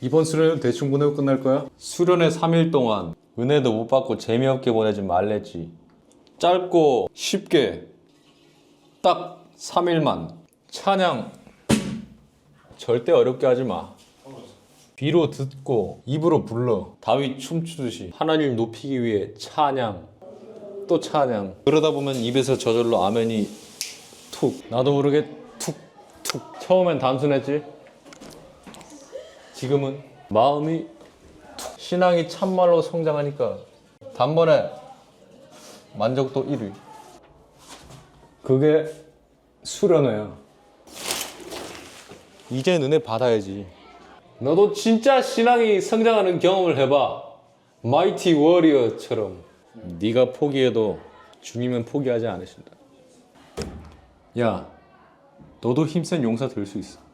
이번 수련은 대충 보내고 끝날 거야? 수련회 3일 동안 은혜도 못 받고 재미없게 보내지 말랬지. 짧고 쉽게 딱 3일만 찬양 절대 어렵게 하지 마. 귀로 듣고 입으로 불러 다윗 춤추듯이 하나님 높이기 위해 찬양 또 찬양 그러다 보면 입에서 저절로 아멘이 툭 나도 모르게 툭툭 처음엔 단순했지 지금은 마음이 툭 신앙이 참말로 성장하니까 단번에 만족도 1위. 그게 수련회야. 이제 은혜 받아야지. 너도 진짜 신앙이 성장하는 경험을 해봐. 마이티 워리어처럼. 네가 포기해도 주님은 포기하지 않으신다. 야 너도 힘센 용사 될 수 있어